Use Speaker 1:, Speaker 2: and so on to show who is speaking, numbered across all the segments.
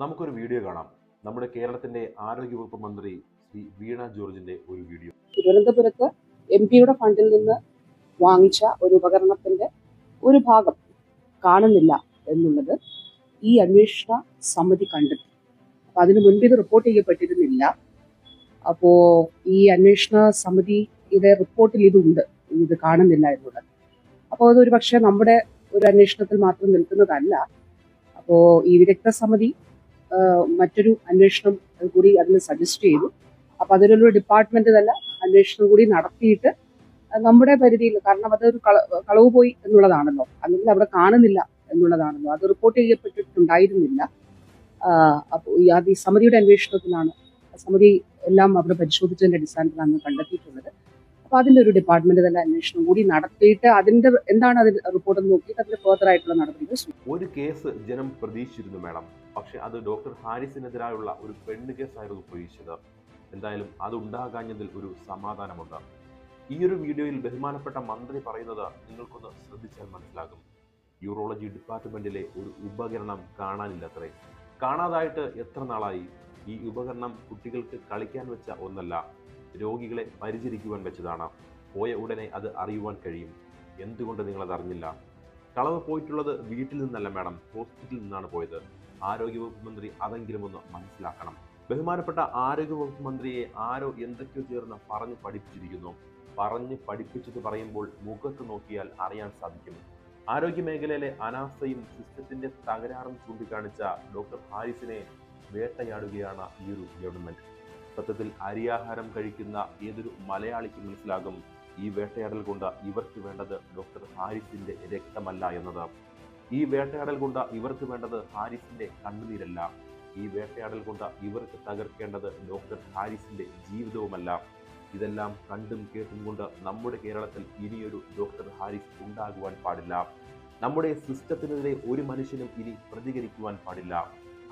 Speaker 1: നമുക്കൊരു വീഡിയോ കാണാം. നമ്മുടെ കേരളത്തിന്റെ ആരോഗ്യവകുപ്പ് മന്ത്രി ശ്രീ വീണ ജോർജിന്റെ ഒരു വീഡിയോ.
Speaker 2: തിരുവനന്തപുരത്ത് എം പിയുടെ ഫണ്ടിൽ നിന്ന് വാങ്ങിച്ച ഒരു ഉപകരണത്തിന്റെ ഒരു ഭാഗം കാണുന്നില്ല എന്നുള്ളത് ഈ അന്വേഷണ സമിതി കണ്ടെത്തി അപ്പൊ അതിനു മുൻപ് ഇത് റിപ്പോർട്ട് ചെയ്യപ്പെട്ടിരുന്നില്ല. അപ്പോ ഈ അന്വേഷണ സമിതി സമിതിയുടെ റിപ്പോർട്ടിൽ ഇതുണ്ട്. ഇത് കാണുന്നില്ല എന്നുള്ളത്. അപ്പോൾ അതൊരു പക്ഷേ നമ്മുടെ ഒരു അന്വേഷണത്തിൽ മാത്രം നിൽക്കുന്നതല്ല. അപ്പോ ഈ വിദഗ്ധ സമിതി മറ്റൊരു അന്വേഷണം കൂടി അതിന് സജസ്റ്റ് ചെയ്തു. അപ്പൊ അതിലൊരു ഡിപ്പാർട്ട്മെന്റ് തന്നെ അന്വേഷണം കൂടി നടത്തിയിട്ട് നമ്മുടെ പരിധിയിൽ കാരണം അതൊരു കള- കളവ് പോയി എന്നുള്ളതാണല്ലോ. അല്ലെങ്കിൽ അവിടെ കാണുന്നില്ല എന്നുള്ളതാണല്ലോ. അത് റിപ്പോർട്ട് ചെയ്യപ്പെട്ടിട്ടുണ്ടായിരുന്നില്ല. അപ്പോൾ ഈ സമിതിയുടെ അന്വേഷണത്തിലാണ് സമിതി എല്ലാം അവിടെ പരിശോധിച്ചതിന്റെ അടിസ്ഥാനത്തിലാണ് കണ്ടെത്തിയിട്ടുള്ളത്. അപ്പൊ അതിന്റെ ഒരു ഡിപ്പാർട്ട്മെന്റ് തന്നെ അന്വേഷണം കൂടി നടത്തിയിട്ട് അതിന്റെ എന്താണ് അതിന്റെ റിപ്പോർട്ട് നോക്കിയിട്ട് അതിന്റെ ഫർദർ ആയിട്ടുള്ള നടപടികൾ
Speaker 1: ഒരു കേസ് ജനം പ്രതീക്ഷിച്ചിരുന്നു മേഡം പക്ഷെ അത് ഡോക്ടർ ഹാരിസിനെതിരായുള്ള ഒരു പെണ്ണ് കേസായിരുന്നു പ്രയോഗിച്ചത് എന്തായാലും അത് ഉണ്ടാകാഞ്ഞതിൽ ഒരു സമാധാനമുണ്ട്. ഈ ഒരു വീഡിയോയിൽ ബഹുമാനപ്പെട്ട മന്ത്രി പറയുന്നത് നിങ്ങൾക്കൊന്ന് ശ്രദ്ധിച്ചാൽ മനസ്സിലാകും. യൂറോളജി ഡിപ്പാർട്ട്മെന്റിലെ ഒരു ഉപകരണം കാണാനില്ലത്രേ. കാണാതായിട്ട് എത്ര നാളായി? ഈ ഉപകരണം കുട്ടികൾക്ക് കളിക്കാൻ വെച്ച ഒന്നല്ല രോഗികളെ പരിചരിക്കുവാൻ വെച്ചതാണ്. പോയ ഉടനെ അത് അറിയുവാൻ കഴിയും. എന്തുകൊണ്ട് നിങ്ങൾ അത് അറിഞ്ഞില്ല കളവ് പോയിട്ടുള്ളത് വീട്ടിൽ നിന്നല്ല മാഡം. ഹോസ്പിറ്റലിൽ നിന്നാണ് പോയത്. ആരോഗ്യവകുപ്പ് മന്ത്രി അതെങ്കിലും ഒന്ന് മനസ്സിലാക്കണം. ബഹുമാനപ്പെട്ട ആരോഗ്യവകുപ്പ് മന്ത്രിയെ ആരോ എന്തൊക്കെയോ ചേർന്ന് പറഞ്ഞു പഠിപ്പിച്ചിരിക്കുന്നു. പറഞ്ഞ് പഠിപ്പിച്ചത് പറയുമ്പോൾ മുഖത്ത് നോക്കിയാൽ അറിയാൻ സാധിക്കും. ആരോഗ്യ മേഖലയിലെ അനാസ്ഥയും സിസ്റ്റത്തിന്റെ തകരാറും ചൂണ്ടിക്കാണിച്ച ഡോക്ടർ ഹാരിസിനെ വേട്ടയാടുകയാണ് ഈ ഒരു ഗവൺമെന്റ് സത്യത്തിൽ അരിയാഹാരം കഴിക്കുന്ന ഏതൊരു മലയാളിക്ക് മനസ്സിലാകും ഈ വേട്ടയാടൽ കൊണ്ട് ഇവർക്ക് വേണ്ടത് ഡോക്ടർ ഹാരിസിന്റെ രക്തമല്ല എന്നത്. ഈ വേട്ടയാടൽ കൊണ്ട് ഇവർക്ക് വേണ്ടത് ഹാരിസിന്റെ കണ്ണുനീരല്ല. ഈ വേട്ടയാടൽ കൊണ്ട് ഇവർക്ക് തകർക്കേണ്ടത് ഡോക്ടർ ഹാരിസിന്റെ ജീവിതവുമല്ല. ഇതെല്ലാം കണ്ടും കേട്ടും കൊണ്ട് നമ്മുടെ കേരളത്തിൽ ഇനിയൊരു ഡോക്ടർ ഹാരിസ് ഉണ്ടാകുവാൻ പാടില്ല. നമ്മുടെ സിസ്റ്റത്തിനെതിരെ ഒരു മനുഷ്യനും ഇനി പ്രതികരിക്കുവാൻ പാടില്ല.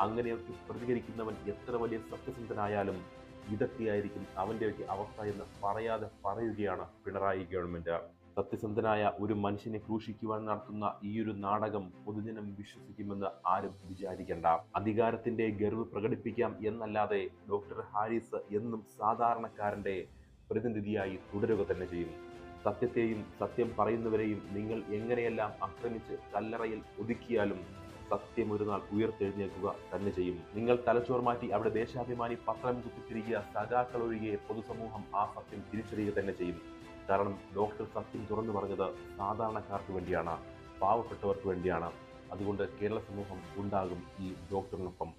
Speaker 1: അങ്ങനെ പ്രതികരിക്കുന്നവൻ എത്ര വലിയ സത്യസന്ധനായാലും ഇതൊക്കെയായിരിക്കും അവന്റെയൊക്കെ അവസ്ഥ എന്ന് പറയാതെ പറയുകയാണ് പിണറായി ഗവൺമെന്റ്. സത്യസന്ധനായ ഒരു മനുഷ്യനെ ക്രൂശിക്കുവാൻ നടത്തുന്ന ഈ ഒരു നാടകം പൊതുജനം വിശ്വസിക്കുമെന്ന് ആരും വിചാരിക്കേണ്ട. അധികാരത്തിന്റെ ഗർവ് പ്രകടിപ്പിക്കാം എന്നല്ലാതെ ഡോക്ടർ ഹാരിസ് എന്നും സാധാരണക്കാരന്റെ പ്രതിനിധിയായി തുടരുക തന്നെ ചെയ്യും. സത്യത്തെയും സത്യം പറയുന്നവരെയും നിങ്ങൾ എങ്ങനെയെല്ലാം ആക്രമിച്ച് കല്ലറയിൽ ഒതുക്കിയാലും സത്യം ഒരു നാൾ ഉയർത്തെഴുന്നേൽക്കുക തന്നെ ചെയ്യും. നിങ്ങൾ തലച്ചോർ മാറ്റി അവിടെ ദേശാഭിമാനി പത്രം കുത്തിത്തിരിക്കുക സഖാക്കൾ ഒഴികെ പൊതുസമൂഹം ആ സത്യം തിരിച്ചറിയുക തന്നെ ചെയ്യും. കാരണം ഡോക്ടർ സത്യം തുറന്നു പറഞ്ഞത് സാധാരണക്കാർക്ക് വേണ്ടിയാണ് പാവപ്പെട്ടവർക്ക് വേണ്ടിയാണ്. അതുകൊണ്ട് കേരള സമൂഹം ഉണ്ടാകും ഈ ഡോക്ടറിനൊപ്പം.